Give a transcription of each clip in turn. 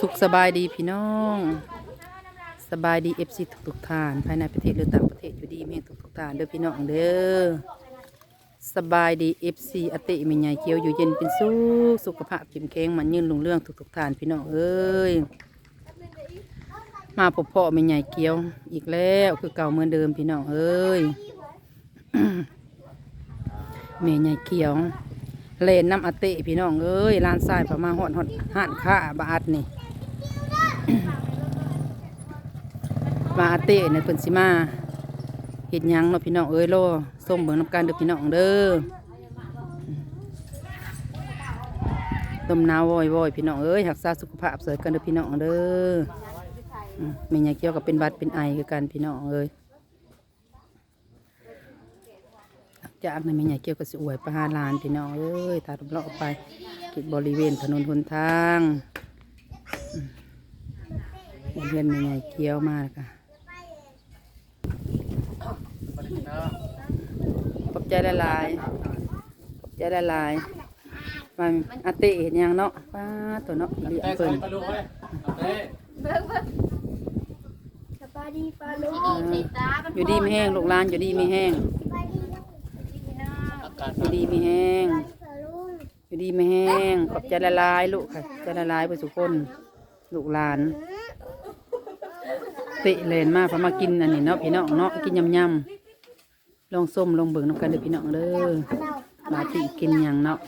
สุขสบายดีพี่น้อง สบายดีเอฟซีทุกๆท่าน ภายในประเทศหรือต่างประเทศอยู่ดีเมีทุกๆท่านเด้อพี่น้องเด้อสบายดีเอฟซีอติมีใหญ่เกียวอยู่เย็นเป็นสุขสุขภาพเข้มแข็งมันยืนลุงเรื่องทุกๆท่านพี่น้องเอ้ยมาพบพ่อมีใหญ่เกียว อีกแล้วคือเก่าเหมือนเดิมพี่น้องเอ้ยแม่ใหญ่เกียว เลนน้ำอติพี่น้องเอ้ยลานทรายประมาณหอดหอดหันค่าบาทนี่มาอาเต้เนี่ยเพิ่นสิมาเฮ็ดยังเนาะพี่น้องเอ้ยโลส้มเบิ่งน้ำกันเด้อพี่น้องเด้อต้มนาววอยพี่น้องเอ้ยรักษาสุขภาพเสริมกันเด้อพี่น้องเด้ออืมแม่ยาเกี่ยวกับเป็นหวัดเป็นไอคือกันพี่น้องเอ้ยหลัง จากนั้นแม่ยายเกี่ยวก็สิอวยประหารลานพี่น้องเอ้ยตาดเลาะไปกิดบริเวณถนนหนทางอืมเรียนแม่ยายเกี่ยวมากค่ะขอบใจละลายๆขอบใจละลายๆมาอาเตะเห็นยังเนาะป้าตัวเนาะเลี้ยงเพิ่นปลาลูกเว้ยเอาเต้สบายดีปลาลูกอยู่ดีไม่แห้งลูกหลานอยู่ดีไม่แห้งสบายดี อากาศอยู่ดีไม่แห้งปลาลูกอยู่ดีไม่แห้ง ขอบใจละลายๆลูกค่ะใจละลายไปสุกคนลูกหลานเตะเลนมากพอมากินอันนี้เนาะพี่น้องเนาะกินยำยำๆลองส้มลองเบิ่งน้ำกันเด้อพี่น้องเด้อมาติกินหยังเนาะ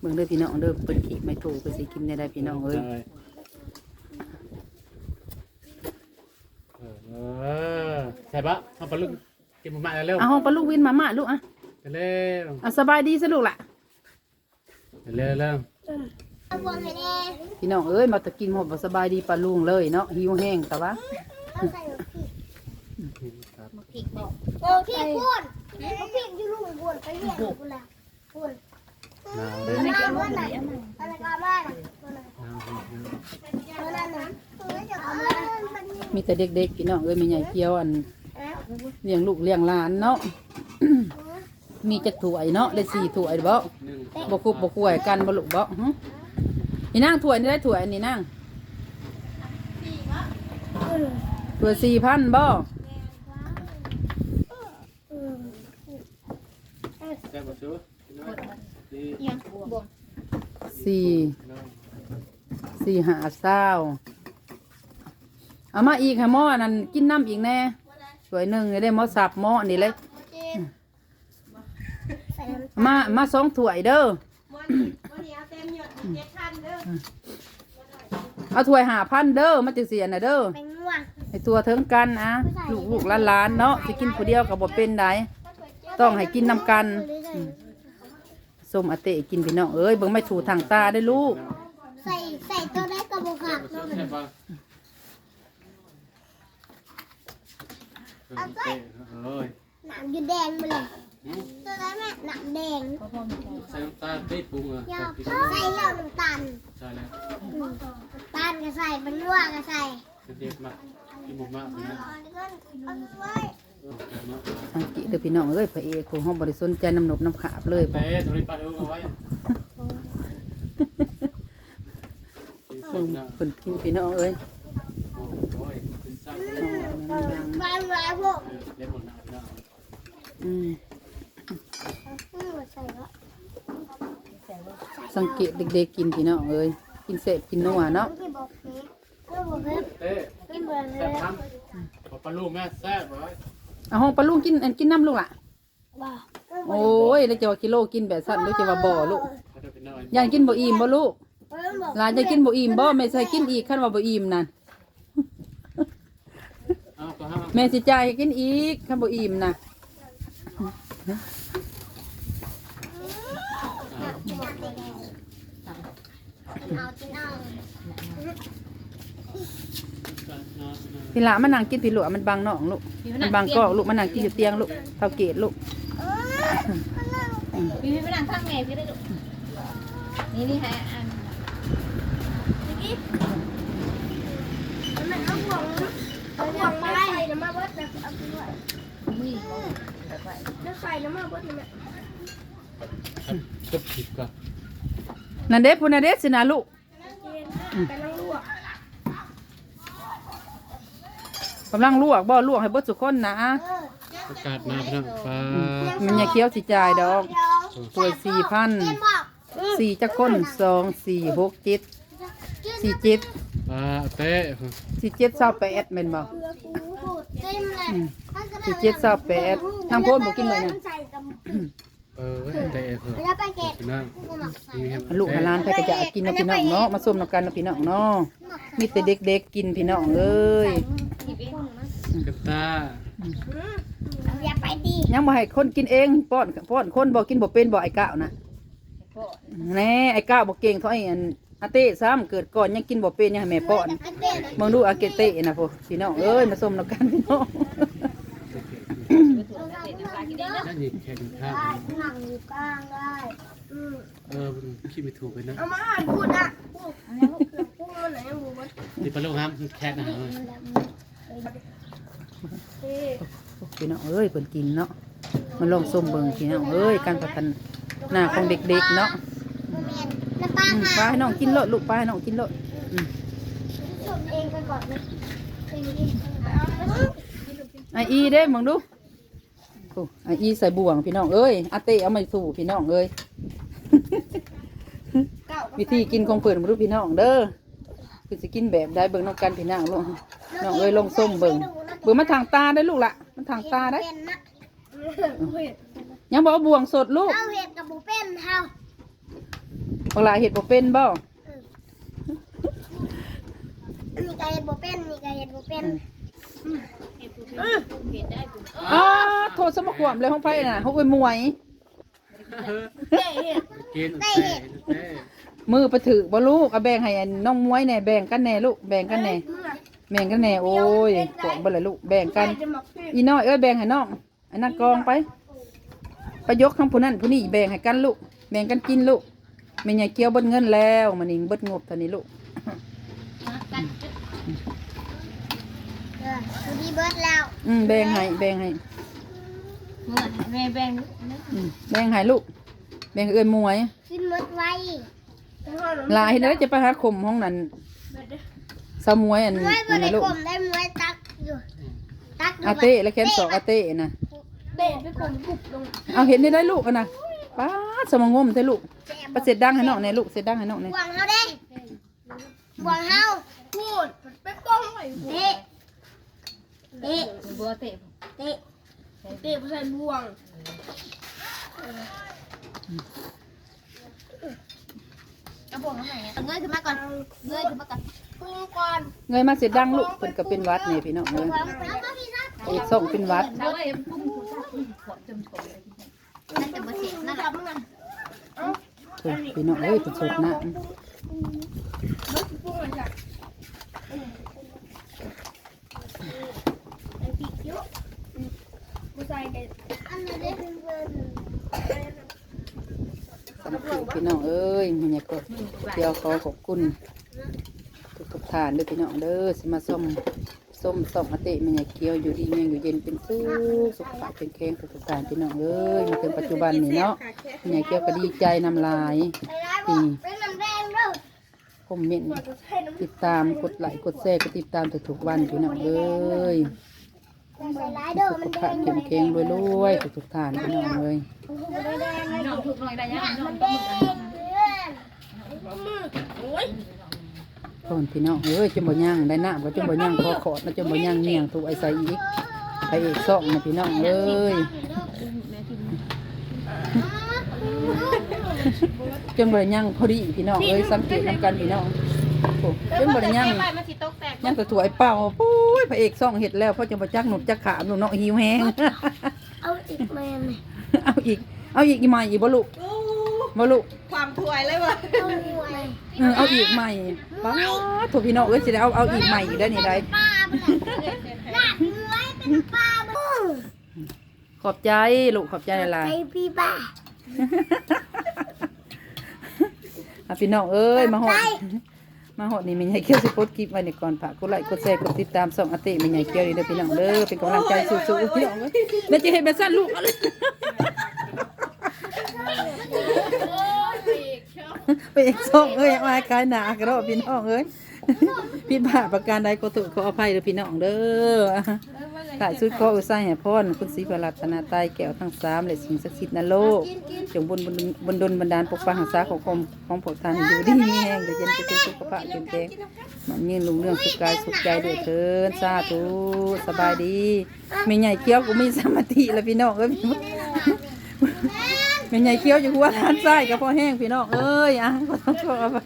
เบิ่งเด้อพี่น้องเด้อเปิดขีดไม่ถูกไปสิกินได้ได้พี่น้องเอ้ยเออใช่ปะเอาปลาลูก กินหมาเร็วเอาห้องปลาลูกวินมาม่าลูกอะเร็วเอาสบายดีสลูกล่ะเร็วเร็วเอาบอลให้แน่พี่น้องเอ้ยมาตะกินหมดบ่สบายดีปลาลุงเลยเนาะหิวแห้งแต่ว่าเอาใส่พริกโอ้พี่พูดเอาพริกอยู่ลุงพูดไปเรียกพูดละพูดหนาวเลเอายหน้าเมื่อไหร่อะไรก็มาน่ะตัวนั้นตัวนั้นน่ะตัวนั้นจะเอามามีแต่เด็กๆพี่น้องเอ้ยมีใหญ่เกี้ยวอัน เลี้ยงลูกเลี้ยงหลานเนาะ มีจักถ้วยเนาะได้สี่ถ้วยบ่หนึ่งบ่คุบบ่คุยกันบ่ลูกบ่หึนี่นั่งถ้วยนี่ได้ถ้วยอันนี้นั่งถ้วยสี่พันบ่แซ่บปะชูดีสี่สี่หาเศร้าเอามาอีกค่ะหม้อนั่นกินน้ำอีกแน่ ถ้วยหนึ่งนี่ได้หม้อสับหม้อนี่เลยใส่น้ำมามาสองถ้วยเด้อเอาถ้วยหาพันเด้อมาจังเสียนะเด้อแป้งนัวให้ตัวเทิงกันอะลูกลูกหล้านๆเนาะสิกินผู้เดียวกับบ่เป็นไดต้องให้กินนำกันอืมส้มอาเตะกินพี่น้องเอ้ยเบิ่งไม่ถูทางตาได้อลูก ใส่ใส่ตัวได้กระบอกหัก ใช่ปะ เฮ้ยหนังอยู่แดงไปเลยตัวนั้นแม่หนังแดงใส่น้ำตาลตีปรุงอะยาใส่แล้วน้ำตาลใช่แล้วน้ำตาลก็ใส่เป็นนัวก็ใส่เด็กมากกินหมูมากนะเอาไว้สังเกตเด้อพี่น้องเอ้ยพระเอกของห้องบริสนใจน้ำหนบน้ำขาบเลยเต้ตัวนี้ปลาลูกเอาไว้เบิ่งเพิ่นกินพี่น้องเอ้ย โอ้ยใส่ ปลาร้ายพวก เล็บหมดหน้าหน้า อืม อืมใส่ละสังเกตเด็กๆกินพี่น้องเอ้ยกินเสพกินนัวเนาะไม่บอกเพชรไม่บอกเพชรเต้กินเบอร์เลแซ่บยทั้งขอปลาลูกแม่แซ่บไว้เอาห้องปลาลุงกินอันกินน้ำลูกล่ะว่าโอ้ยแล้วจะว่ากิโลกินแบบสั้นหรือจะว่าบ่ลูกเขาจะเป็นน้อยยานกินบ่อิ่มบ่ลูกเออบอกหลานจะกินบ่อิ่มบ่แม่ใส่กินอีกคันว่าบ่อิ่มนั่นเอาก็ห้าแม่สิจ่ายให้กินอีกคันบ่อิ่มน่ะเอากิ นเอาพี่ละมานั่งกินพี่หลวมันบังน้องลูกมันบังกอกลูกมานั่งกินอยู่เตียงลูกเท่าเกตลูกพี่พี่ไปนั่งข้างแม่พี่ได้ดูนี่นี่ให้อันมันเอาห่วงเอาห่วงมาใส่น้ำมาเบิดนะเอาไปด้วยมือแล้ว ใส่น้ำมาเบิดนี่แม่ถ้าก็ผิดก่อนนั่นเด้พุ่นน่ะเด้สินะลูกไปนั่งลวกกำลังลวกบ่ลวกให้เบิดทุกคนนะเออประกาศมาพี่น้องฟ้ามันอย่าเคี้ยวสิจ่ายดอกเดี๋ยวถ้วย4,000เอ็มบอกสี่จักคนสองสี่หกเจ็ดสี่เจ็ดฟ้าเต้สี่เจ็ดเศร้าแปดแม่นบ่เพื่อกูพูดเต็มเลยสี่เจ็ดเศร้าแปด ทางโพนบ่กินเลยนะใส่กับเออเต้เออแล้วไปเก็บพี่น้องนี่ครับลูกหลานไปก็จะเอากินเนาะพี่น้องเนาะมาส้มนำกันเนาะพี่น้องเนาะมีแต่เด็กๆกินพี่น้องเอ้ยหยิบเองกับตาอย่าไปดียังบ่ให้คนกินเองป้อนป้อนคนบ่กินบ่เป็นบ่ไอ้ก้าวนะแน่ไอ้ก้าวบ่เก่งเท่าไอ้อันอาเต้ซ้ำเกิดก่อนยังกินบ่เป็นยังให้แม่ป้อนอันเด็ดเบิ่งดูอาเกเต้นะพวกพี่น้องเอ้ยมาส้มนำกันพี่น้อง นั่นนี่แค่ดูภาพหนังอยู่กลางได้อืมเออคิดไม่ถูกเลยนะเอามาอ่านพูดอะพูดอันนี้เครื่องพูดอะไรยังบูมันนี่ปลาลูกครับแค่หนาพี่น้องเอ้ยเพิ่นกินเนาะมันลองส้มเบิ่งพี่น้องเอ้ยการพัฒนาของเด็กๆเนาะน้ำปลาค่ะปลาให้น้องกินโลดลูกป้าให้น้องกินโลดอืมชมเองกันก่อนนะไออีเด้มึงดู อ้ไออีใส่บ่วงพี่น้องเอ้ยอาเต้เอามาสู่พี่น้องเอ้ยวิธีกินของเพิ่นบ่รู้พี่น้องเด้อคือสิกินแบบใดเบิ่งน้องกันพี่น้องลูกน้องเอ้ยลงส้มเบิ่งเบิ่งมาทางตาได้ลูกละมันทางตาได้เป็นนะยังบอกว่าบ่วงสดลูกเอาเห็ดกับบูเป็นเฮาบางหลายเห็ดบ่เป็นบ่มีกระเห็ดบูเป็นมีกระเห็ดบูเป็น อ๋อโทษสมความเลยของไผน่ะเขาเอ้ยมวย กินเต้เต้มือไปถือบ่ลูกเอาแบ่งให้อันน้องมวยแหน่แบ่งกันแหน่ลูกแบ่งกันแหน่แบ่งกันแหน่โอ้ยปวดบ่เลยลูกแบ่งกันจะหมักพี่อีน้อยเอ้ยแบ่งให้น้องอันนั้นกองไปไปยกทั้งผู้นั้นผู้นี้แบ่งให้กันลูกแบ่งกันกินลูกแม่ใหญ่เกี่ยวเบิดเงินแล้วมันนี่เบิดงบเท่านี้ลูก เออดูดีเบิร์ดแล้วอืมแบ่งให้แบ่งให้เมื่อแม่แบ่งอืมแบ่งให้ลูก แบ่งให้เอ้ยมวยกินหมดไว้หลายแล้วจะไปหาข่มห้องนั้นสมวยอันมวยบนั้นรินะลูกกรมได้มวยตักอยู่ตักอยู่อาเต้แล้วแค้นสอกอาเต้น่ะเตะไปข่มกุบลงเอาเห็นได้ได้ลูกอะนะป้าดสมองงมใช่ลูกประเสร็จดังให้น้องเนี่ยลูกเสร็จดังให้น้องเนี่ยบวงเฮาเด้บวงเฮาพูดไปป้องไว้เตะ เตะบัวเตะเตะเตะใส่บวงเอาบ่วงมาไหนอะเงยขึ้นมาก่อนเงยขึ้นมาก่อนพุ่งก่อนเงยมาเสร็จดังลูกเพิ่นก็เป็นวัดนี่พี่น้องเลยทอีกส่งเป็นวัดเอาไว้พุ่งผู้ชายพุ่งขอจมโถเลยนั่นจะมาเสียนั่นแหละเพิ่นพี่น้องเอ้ยเป็นสดนะไอ้ปีกเยอะผู้ชายเด็กอันนี้ได้เป็นเพื่อนำ สำหรับพี่น้องเอ้ยมันอยากกดเดียวขอขอบคุณทุกทุกๆท่านเด้อพี่น้องเด้อสมาส้มส้มส้มอาเต้มันอยากเกี่ยวอยู่ดีมันอยู่เย็นเป็นสุขสุขภาพเป็นแข็งทุกทุกๆท่านพี่น้องเอ้ยมาถึงปัจจุบันนี่เนาะมันอยากเกี่ยวก็ดีใจน้ำลายนี่คอมเมนต์ติดตามกดไลค์กดแชร์ก็ติดตามทุกๆวันพี่น้องเอ้ย ใส่ร้ายเด้อสุมันขแดภาพงเข้มแข็งรวยๆทุกๆท่านพี่น้องเอ้ยมันแดงน้องถูกหน่อยได้ยังน้องมันแดงเพื่อนก่อนพี่น้องเอ้ยจนบ่ย่างได้น้ำก็จนบ่ย่างคอขอดแล้วจนบ่ย่างเนียงถูกไอ้ใส่อีกไปเอกซ่องนะพี่น้องเอ้ยจนบ่ได้ย่างพอดีพี่น้องเอ้ยสังเกตนำกันพี่น้องโอ้จนบ่ได้ย่างมันสิตกแตก ย่างแต่ถั่วไอ้เป่าปุ้ยพระเอกซ่องเห็ดแล้วเพราะจะบ่จักหนุดจักขามหนุนเนาะหิวแห้งเอาอีกแม่ไหมเอาอีก เอาอีกอีกใหม่อีกบ่ลูกบ่ลูกเอาหน่วยเออเอาอีกใหม่ป้าดโถูกพี่น้องเอ้ยสิได้เอาเอาอีกใหม่อีกได้นี่ได้ปลาไปลาดเนื้อเป็นปลาบึ้งขอบใจลูกขอบใจหลายไอพี่ป้าๆอะพี่น้องเอ้ยมาหอด มาหอดนี่แม่ใหญ่เกี่ยวสิโพสต์คลิปไว้นี่ก่อนฝากกดไลค์กดแชร์กดติดตามส่องอาติแม่ใหญ่เกี่ยวนี่เด้อพี่น้องเด้อเป็นกำลังใจสู้ๆพี่น้องเอ้ยแล้วจะเห็นแบบสั้นลูกเอาเลย ไปเอกส่งเอ้ยมาขายหนากระโดดพี่น้องเอ้ยพี่บาประการใดก็ถูกขออภัยเด้อพี่น้องเด้อถ่ายชุดขออุตส่าห์ให้พรคุณศรีพระรัตนาไตรแก้วทั้งสามและสิ่งศักดิ์สิทธิ์ในโลกจงบุญบุญบุญดลบันดาลปกปักรักษาของของของพวกท่านอยู่ดีมีแห้งเดี๋ยวเย็นจะเป็นสุขภาพเข้มแข็งมันยืนลุงเรื่องสุขกายสุขใจด้วยเถินสาธุสบายดีไม่ใหญ่เกี้ยวกูมีสมาธิแล้วพี่น้องเอ้ย แม่ใหญ่เคี้ยวอยู่หัวร้านไส้กับพ่อแห้งพี่น้องเอ้ยอะก็ต้องขอไป